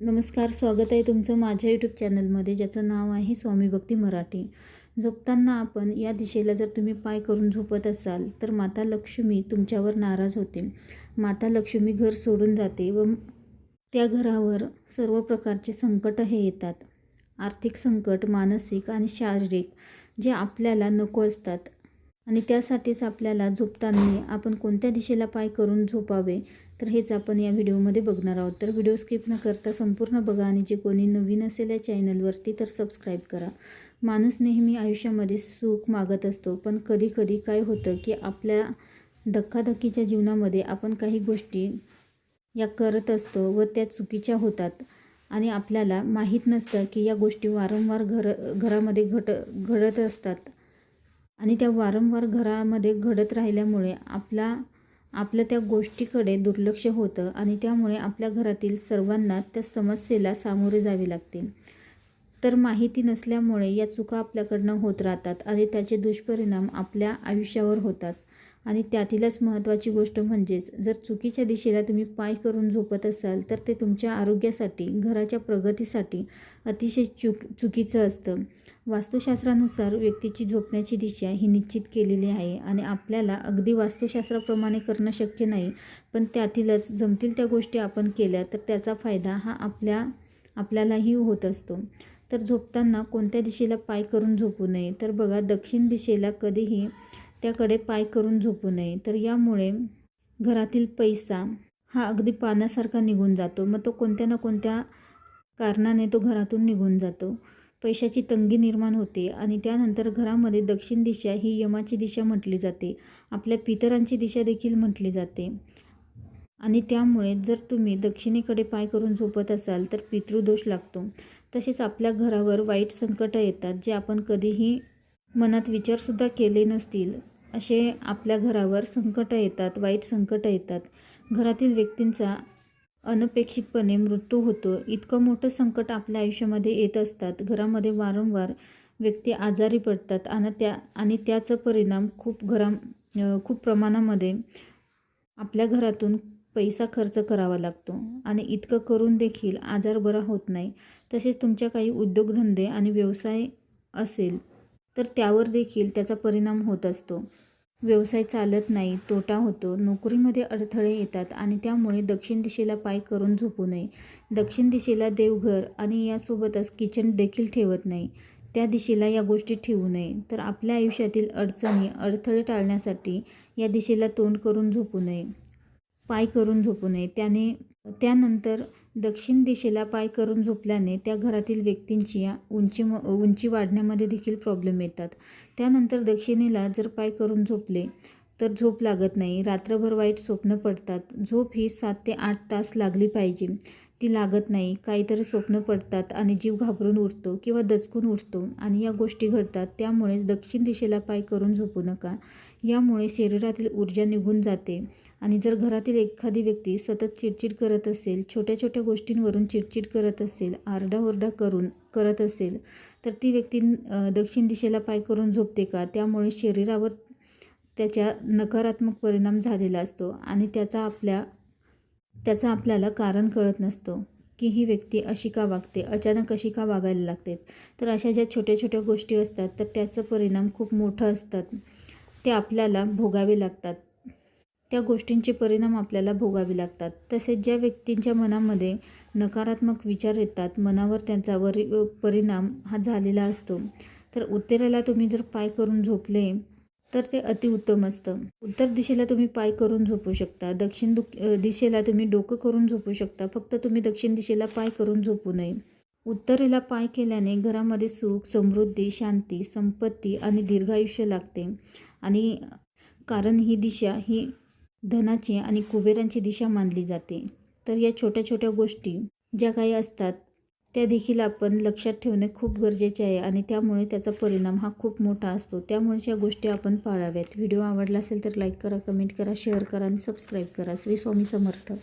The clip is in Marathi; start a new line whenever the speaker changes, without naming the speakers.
नमस्कार स्वागत आहे तुमचं माझ्या यूट्यूब चॅनलमध्ये ज्याचं नाव आहे स्वामी भक्ती मराठी. झोपताना आपण या दिशेला जर तुम्ही पाय करून झोपत असाल तर माता लक्ष्मी तुमच्यावर नाराज होते. माता लक्ष्मी घर सोडून जाते व त्या घरावर सर्व प्रकारचे संकट हे येतात. आर्थिक संकट मानसिक आणि शारीरिक जे आपल्याला नको असतात. आणि त्यासाठीच आपल्याला झोपताना आपण कोणत्या दिशेला पाय करून झोपावे तर हेच आपण या व्हिडिओमध्ये बघणार आहोत. तर व्हिडिओ स्किप न करता संपूर्ण बघा आणि जे कोणी नवीन असेल या चॅनलवरती तर सबस्क्राईब करा. माणूस नेहमी आयुष्यामध्ये सुख मागत असतो पण कधी कधी काय होतं की आपल्या धक्काधक्कीच्या जीवनामध्ये आपण काही गोष्टी या करत असतो व त्या चुकीच्या होतात आणि आपल्याला माहीत नसतं की या गोष्टी वारंवार घर घरामध्ये घट घडत असतात. आणि त्या वारंवार घरामध्ये घडत राहिल्यामुळे आपला आपल्या त्या गोष्टीकडे दुर्लक्ष होतं आणि त्यामुळे आपल्या घरातील सर्वांना त्या समस्येला सामोरे जावे लागते. तर माहिती नसल्यामुळे या चुका आपल्याकडनं होत राहतात आणि त्याचे दुष्परिणाम आपल्या आयुष्यावर होतात. आणि त्यातीलच महत्त्वाची गोष्ट म्हणजेच जर चुकीच्या दिशेला तुम्ही पाय करून झोपत असाल तर ते तुमच्या आरोग्यासाठी घराच्या प्रगतीसाठी अतिशय चुक चुकीचं असतं. वास्तुशास्त्रानुसार व्यक्तीची झोपण्याची दिशा ही निश्चित केलेली आहे आणि आपल्याला अगदी वास्तुशास्त्राप्रमाणे करणं शक्य नाही पण त्यातीलच जमतील त्या गोष्टी आपण केल्या तर त्याचा फायदा हा आपल्या आपल्यालाही होत असतो. तर झोपताना कोणत्या दिशेला पाय करून झोपू नये? तर बघा दक्षिण दिशेला कधीही त्याकडे पाय करून झोपू नये. तर यामुळे घरातील पैसा हा अगदी पाण्यासारखा निघून जातो. मग तो कोणत्या ना कोणत्या कारणाने तो घरातून निघून जातो. पैशाची तंगी निर्माण होते आणि त्यानंतर घरामध्ये दक्षिण दिशा ही यमाची दिशा म्हटली जाते. आपल्या पितरांची दिशा देखील म्हटली जाते. आणि त्यामुळे जर तुम्ही दक्षिणेकडे पाय करून झोपत असाल तर पितृदोष लागतो. तसेच आपल्या घरावर वाईट संकटं येतात जे आपण कधीही मनात विचारसुद्धा केले नसतील. असे आपल्या घरावर संकटं येतात वाईट संकटं येतात. घरातील व्यक्तींचा अनपेक्षितपणे मृत्यू होतो. इतकं मोठं संकट आपल्या आयुष्यामध्ये येत असतात. घरामध्ये वारंवार व्यक्ती आजारी पडतात. आणि त्या आणि त्याचा परिणाम खूप घरा खूप प्रमाणामध्ये आपल्या घरातून पैसा खर्च करावा लागतो. आणि इतकं करून देखील आजार बरा होत नाही. तसेच तुमच्या काही उद्योगधंदे आणि व्यवसाय असेल तर त्यावर देखील त्याचा परिणाम होत असतो. व्यवसाय चालत नाही तोटा होतो. नोकरीमध्ये अडथळे येतात आणि त्यामुळे दक्षिण दिशेला पाय करून झोपू नये. दक्षिण दिशेला देवघर आणि यासोबतच किचन देखील ठेवत नाही. त्या दिशेला या गोष्टी ठेवू नये. तर आपल्या आयुष्यातील अडचणी अडथळे टाळण्यासाठी या दिशेला तोंड करून झोपू नये. पाय करून झोपू नये. त्याने त्यानंतर दक्षिण दिशेला पाय करून झोपल्याने त्या घरातील व्यक्तींची उंची उंची वाढण्यामध्ये देखील प्रॉब्लेम येतात. त्यानंतर दक्षिणेला जर पाय करून झोपले तर झोप लागत नाही. रात्रभर वाईट स्वप्न पडतात. झोप ही सात ते आठ तास लागली पाहिजे. ती लागत नाही. काहीतरी स्वप्न पडतात आणि जीव घाबरून उठतो किंवा दचकून उठतो. आणि या गोष्टी घडतात. त्यामुळेच दक्षिण दिशेला पाय करून झोपू नका. यामुळे शरीरातील ऊर्जा निघून जाते. आणि जर घरातील एखादी व्यक्ती सतत चिडचिड करत असेल छोट्या छोट्या गोष्टींवरून चिडचिड करत असेल आरडाओरडा करून करत असेल तर ती व्यक्ती दक्षिण दिशेला पाय करून झोपते का? त्यामुळे शरीरावर त्याच्या नकारात्मक परिणाम झालेला असतो आणि त्याचा आपल्या त्याचा आपल्याला कारण कळत नसतो की ही व्यक्ती अशी का वागते अचानक अशी का वागायला लागते. तर अशा ज्या छोट्या छोट्या गोष्टी असतात तर त्याचा परिणाम खूप मोठं असतात. ते आपल्याला भोगावे लागतात. त्या गोष्टींचे परिणाम आपल्याला भोगावे लागतात. तसेच ज्या व्यक्तींच्या मनामध्ये नकारात्मक विचार येतात मनावर त्यांचा वरी परिणाम हा झालेला असतो. तर उत्तरेला तुम्ही जर पाय करून झोपले तर ते अतिउत्तम असतं. उत्तर दिशेला तुम्ही पाय करून झोपू शकता. दक्षिण दुख दिशेला तुम्ही डोकं करून झोपू शकता. फक्त तुम्ही दक्षिण दिशेला पाय करून झोपू नये. उत्तरेला पाय केल्याने घरामध्ये सुख समृद्धी शांती संपत्ती आणि दीर्घायुष्य लागते. आणि कारण ही दिशा ही धनाची आणि कुबेरांची दिशा मानली जाते. तर या छोट्या छोट्या गोष्टी ज्या काही असतात त्या देखील आपण लक्षात ठेवणे खूप गरजेचे आहे आणि त्यामुळे त्याचा परिणाम हा खूप मोठा असतो. त्यामुळेच या गोष्टी आपण पाळाव्यात. व्हिडिओ आवडला असेल तर लाईक करा कमेंट करा शेअर करा आणि सबस्क्राईब करा. श्री स्वामी समर्थ.